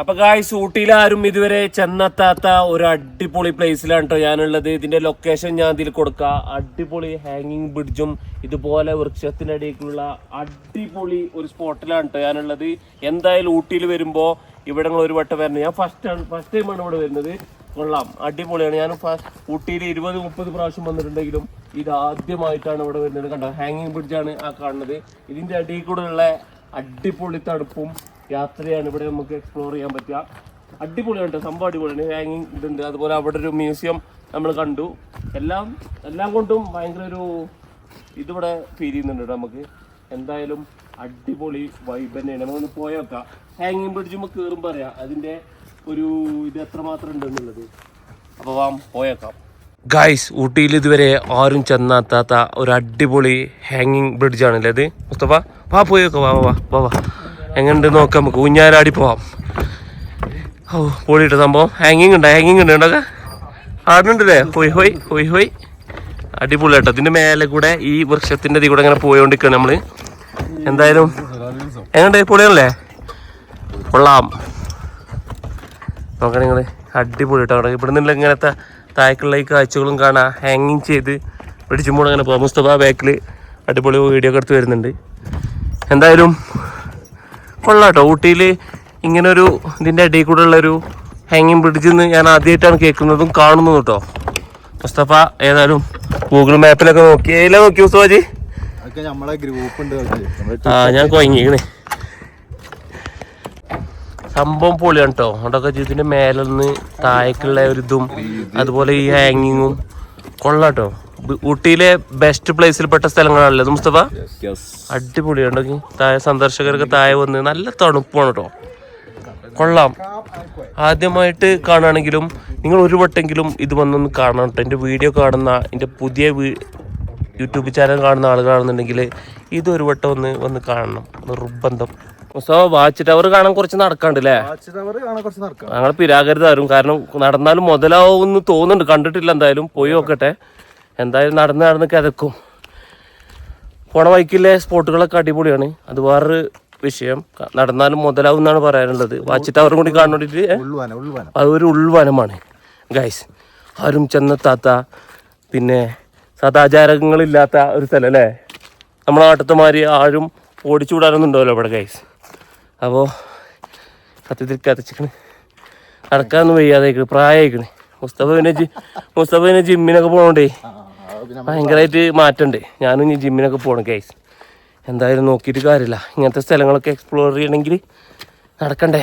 അപ്പൊ ഗായ്സ് ഊട്ടിയിൽ ആരും ഇതുവരെ ചെന്നെത്താത്ത ഒരു അടിപൊളി പ്ലേസിലാണ് കേട്ടോ ഞാനുള്ളത്. ഇതിന്റെ ലൊക്കേഷൻ ഞാൻ ഇതിൽ കൊടുക്കാം. അടിപൊളി ഹാങ്ങിങ് ബ്രിഡ്ജും ഇതുപോലെ വൃക്ഷത്തിനടിയിലുള്ള അടിപൊളി ഒരു സ്പോട്ടിലാണ് കേട്ടോ ഞാനുള്ളത്. എന്തായാലും ഊട്ടിയിൽ വരുമ്പോ ഇവിടെ ഒരു വട്ടം വരണം. ഞാൻ ഫസ്റ്റ് ഫസ്റ്റ് ടൈമാണ് ഇവിടെ വരുന്നത്. കൊള്ളാം. അടിപൊളിയാണ്. ഞാൻ ഊട്ടിയിൽ ഇരുപത് മുപ്പത് പ്രാവശ്യം വന്നിട്ടുണ്ടെങ്കിലും ഇത് ആദ്യമായിട്ടാണ് ഇവിടെ വരുന്നത്. കണ്ടോ? ഹാങ്ങിങ് ബ്രിഡ്ജാണ് ആ കാണുന്നത്. ഇതിന്റെ അടിയിൽ കൂടെ ഉള്ള അടിപൊളി തണുപ്പും യാത്രയാണ് ഇവിടെ നമുക്ക് എക്സ്പ്ലോർ ചെയ്യാൻ പറ്റുക. അടിപൊളിയാണ് കേട്ടോ സംഭവം അടിപൊളിയാണ്. ഹാങ്ങിങ് ഇതുണ്ട്. അതുപോലെ അവിടെ ഒരു മ്യൂസിയം നമ്മൾ കണ്ടു. എല്ലാം എല്ലാം കൊണ്ടും ഭയങ്കര ഒരു ഇതിവിടെ ഫീൽ ചെയ്യുന്നുണ്ട് നമുക്ക്. എന്തായാലും അടിപൊളി വൈബ് തന്നെയാണ്. നമുക്കൊന്ന് പോയേക്കാം ഹാങ്ങിങ് ബ്രിഡ്ജുമ്പോൾ കയറുമ്പോൾ അറിയാം. അതിന്റെ ഒരു ഇത് എത്രമാത്രം ഉണ്ടെന്നുള്ളത് അപ്പോൾ വാം പോയേക്കാം ഗായ്സ് ഊട്ടിയിൽ ഇതുവരെ ആരും ചെന്നെത്താത്ത ഒരു അടിപൊളി ഹാങ്ങിങ് ബ്രിഡ്ജ് ആണല്ലേ അത് മുസ്തഫ വാ പോയേക്കോ വാ വാ വാ വാ. എങ്ങനെയുണ്ട് നോക്കാം നമുക്ക് ഊഞ്ഞാലാടി പോവാം. ഓ പൊളിയിട്ട് സംഭവം. ഹാങ്ങിങ് ഉണ്ട് ഹാങ്ങിങ് ഉണ്ട് ഉണ്ടൊക്കെ ആടുന്നുണ്ടല്ലേ ഹോയ് ഹോയ് ഹോയ് ഹോയ്. അടിപൊളി കേട്ടോ. ഇതിന്റെ മേലെ കൂടെ ഈ വൃക്ഷത്തിന്റെ ഇതിൽ കൂടെ ഇങ്ങനെ പോയോണ്ടിരിക്കുക നമ്മൾ. എന്തായാലും എങ്ങനെയുണ്ട്? പൊളിയാണല്ലേ? കൊള്ളാം. നോക്കണേ നിങ്ങൾ അടിപൊളി കേട്ടോ ഇവിടെ നിന്നുള്ള ഇങ്ങനത്തെ താഴേക്കുള്ള ഈ കാഴ്ചകളും കാണാം. ഹാങ്ങിങ് ചെയ്ത് പിടിച്ചുമ്പോൾ അങ്ങനെ പോകാം മുസ്തഫ ബാക്കിൽ അടിപൊളി വീഡിയോ ഒക്കെ എടുത്ത് വരുന്നുണ്ട്. എന്തായാലും കൊള്ളാം കേട്ടോ. ഊട്ടിയിൽ ഇങ്ങനെ ഒരു ഇതിന്റെ ഇടയിൽ കൂടെ ഉള്ളൊരു ഹാങ്ങിങ് ബ്രിഡ്ജിൽ നിന്ന് ഞാൻ ആദ്യമായിട്ടാണ് കേൾക്കുന്നതും കാണുന്നതും കേട്ടോ. മുസ്തഫ ഏതായാലും ഗൂഗിൾ മാപ്പിലൊക്കെ നോക്കി. ഏതിലാ നോക്കി മുസ്തഫാജി? നമ്മളെ ഗ്രൂപ്പ് ഉണ്ട് ആ ഞാൻ കൊയങ്ങിക്കണേ. സംഭവം പൊളിയാണ് കേട്ടോ. അതൊക്കെ ജീവിതത്തിന്റെ മേലെ നിന്ന് താഴേക്കുള്ള ഒരു ഇതും അതുപോലെ ഈ ഹാങ്ങിങ്ങും കൊള്ളാട്ടോ ബ് ഊട്ടിയിലെ ബെസ്റ്റ് പ്ലേസിൽപ്പെട്ട സ്ഥലങ്ങളാണല്ലേ. മുസ്തഫ? അടിപൊളിയുണ്ടെങ്കിൽ തായ സന്ദർശകരൊക്കെ തായ വന്ന് നല്ല തണുപ്പാണ് കേട്ടോ കൊള്ളാം. ആദ്യമായിട്ട് കാണുകയാണെങ്കിലും നിങ്ങൾ ഒരു വട്ടെങ്കിലും ഇത് വന്നൊന്ന് കാണണം കേട്ടോ എന്റെ വീഡിയോ കാണുന്ന എന്റെ പുതിയ യൂട്യൂബ് ചാനൽ കാണുന്ന ആളുകളാണെന്നുണ്ടെങ്കിൽ ഇത് ഒരു വട്ടം ഒന്ന് വന്ന് കാണണം. നിർബന്ധം. മുസ്തഫ വാച്ച് ടവർ കാണാൻ കുറച്ച് നടക്കാണ്ട് അല്ലേ വാച്ച് ടവർ കാണാൻ കുറച്ച് നടക്കാം. ഞങ്ങൾ പിരാകരുതാരും. കാരണം നടന്നാലും മുതലാവും തോന്നുന്നുണ്ട്. കണ്ടിട്ടില്ല എന്തായാലും. പോയി നോക്കട്ടെ. എന്തായാലും നടന്ന് നടന്ന് കിതക്കും പോണ വഴിക്കില്ലേ സ്പോട്ടുകളൊക്കെ അടിപൊളിയാണ്. അത് വേറൊരു വിഷയം. നടന്നാലും മുതലാവും എന്നാണ് പറയാനുള്ളത്. വാച്ച് അവരും കൂടി കാണുന്നിട്ട് അതൊരു ഉൾവനമാണ്. ഗൈസ് ആരും ചെന്നെത്താത്ത പിന്നെ സദാചാരങ്ങളില്ലാത്ത ഒരു സ്ഥലം അല്ലേ? നമ്മളെ നാട്ടത്തുമാരി ആരും ഓടിച്ചു വിടാനൊന്നും ഉണ്ടാവില്ല ഇവിടെ ഗൈസ്. അപ്പോൾ സത്യത്തിൽ കതച്ചിക്കണ് നടക്കാനൊന്നും വയ്യാതായിക്കണ്. പ്രായമായിക്കണ് മുസ്തഫ പിന്നെ മുസ്തഫ പിന്നെ ജിമ്മിനൊക്കെ പോകണ്ടേ ഭയങ്കരമായിട്ട് മാറ്റണ്ട്. ഞാനും ഇനി ജിമ്മിനൊക്കെ പോകണം ഗൈസ് എന്തായാലും നോക്കിയിട്ട് കാര്യമില്ല. ഇങ്ങനത്തെ സ്ഥലങ്ങളൊക്കെ എക്സ്പ്ലോർ ചെയ്യണമെങ്കിൽ നടക്കണ്ടേ?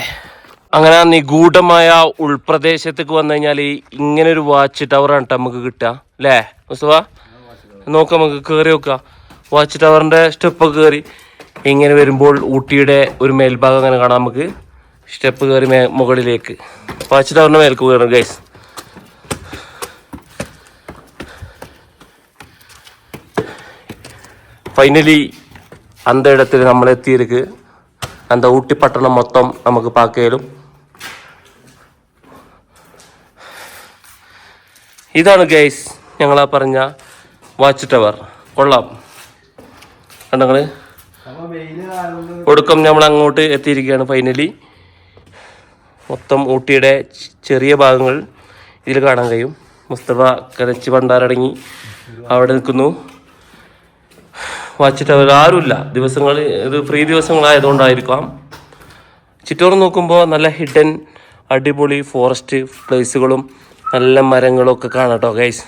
അങ്ങനെ നിഗൂഢമായ ഉൾപ്രദേശത്തേക്ക് വന്നു കഴിഞ്ഞാൽ ഇങ്ങനെ ഒരു വാച്ച് ടവറാണ് നമുക്ക് കിട്ടുക അല്ലേ? മുസ്തഫ നോക്കാം നമുക്ക് കയറി നോക്കാം. വാച്ച് ടവറിന്റെ സ്റ്റെപ്പൊക്കെ കയറി ഇങ്ങനെ വരുമ്പോൾ ഊട്ടിയുടെ ഒരു മേൽഭാഗം അങ്ങനെ കാണാം നമുക്ക്. സ്റ്റെപ്പ് കയറി മുകളിലേക്ക്. വാച്ച് ടവറിന്റെ മേൽക്ക് കയറണം ഗൈസ് ഫൈനലി അന്ത ഇടത്തിൽ നമ്മൾ എത്തിയിരിക്കുക അന്ത ഊട്ടി പട്ടണം മൊത്തം നമുക്ക് പാക്കയിലും ഇതാണ് ഗൈസ് ഞങ്ങളാ പറഞ്ഞ വാച്ച് ടവർ കൊള്ളാം. കണ്ടങ്ങൾ ഒടുക്കം നമ്മൾ അങ്ങോട്ട് എത്തിയിരിക്കുകയാണ് ഫൈനലി മൊത്തം ഊട്ടിയുടെ ചെറിയ ഭാഗങ്ങൾ ഇതിൽ കാണാൻ കഴിയും. മുസ്തഫ കരച്ച് പണ്ടാരടങ്ങി അവിടെ നിൽക്കുന്നു. വാച്ച് ടവർ ആരുമില്ല ദിവസങ്ങൾ ഇത് ഫ്രീ ദിവസങ്ങളായതുകൊണ്ടായിരിക്കാം. ചുറ്റോറ് നോക്കുമ്പോൾ നല്ല ഹിഡൻ അടിപൊളി ഫോറസ്റ്റ് പ്ലേസുകളും നല്ല മരങ്ങളും ഒക്കെ കാണാം കേട്ടോ ഗൈസ്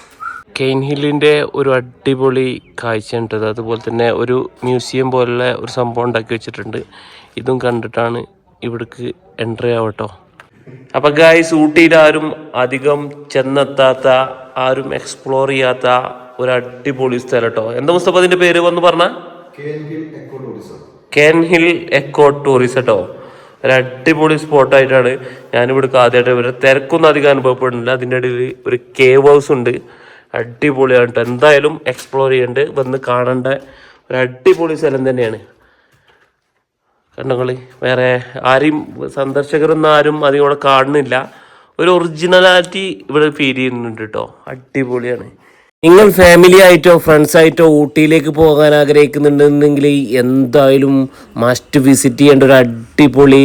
കെയിൻ ഹില്ലിന്റെ ഒരു അടിപൊളി കാഴ്ചയുണ്ട്. അതുപോലെ തന്നെ ഒരു മ്യൂസിയം പോലുള്ള ഒരു സംഭവം ഉണ്ടാക്കി വെച്ചിട്ടുണ്ട്. ഇതും കണ്ടിട്ടാണ് ഇവിടേക്ക് എൻട്രി ആവട്ടോ. അപ്പം ഗായ്സ് ഊട്ടിയിൽ ആരും അധികം ചെന്നെത്താത്ത ആരും എക്സ്പ്ലോർ ചെയ്യാത്ത ഒരു അടിപൊളി സ്ഥലം കേട്ടോ എന്താ മുസ്തഫ അതിന്റെ പേര് വന്ന് പറഞ്ഞ? Ken Hill eco tourism. കേട്ടോ ഒരു അടിപൊളി സ്പോട്ടായിട്ടാണ് ഞാനിവിടെ ആദ്യമായിട്ട് വരുന്നത് തിരക്കൊന്നും അധികം അനുഭവപ്പെടുന്നില്ല. അതിന്റെ ഇടയിൽ ഒരു കേവ് ഹൗസ് ഉണ്ട്. അടിപൊളിയാണ് കേട്ടോ എന്തായാലും എക്സ്പ്ലോർ ചെയ്യേണ്ട. വന്ന് കാണേണ്ട. ഒരു അടിപൊളി സ്ഥലം തന്നെയാണ്. കണ്ടങ്ങളി വേറെ ആരെയും സന്ദർശകരൊന്നും ആരും അധികം ഇവിടെ കാണുന്നില്ല. ഒരു ഒറിജിനാലിറ്റി ഇവിടെ ഫീൽ ചെയ്യുന്നുണ്ട് കേട്ടോ അടിപൊളിയാണ്. നിങ്ങൾ ഫാമിലി ആയിട്ടോ ഫ്രണ്ട്സ് ആയിട്ടോ ഊട്ടിയിലേക്ക് പോകാൻ ആഗ്രഹിക്കുന്നുണ്ടെങ്കിൽ എന്തായാലും മസ്റ്റ് വിസിറ്റ് ചെയ്യേണ്ട ഒരു അടിപൊളി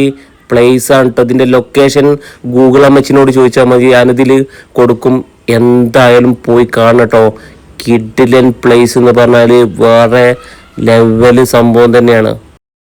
പ്ലേസ് ആണ് കേട്ടോ ഇതിന്റെ ലൊക്കേഷൻ ഗൂഗിൾ അമ്മച്ചിനോട് ചോദിച്ചാൽ മതി. ഞാനിതിൽ കൊടുക്കും. എന്തായാലും പോയി കാണട്ടോ കിഡിലൻ പ്ലേസ് എന്ന് പറഞ്ഞാൽ വേറെ ലെവൽ സംഭവം തന്നെയാണ്.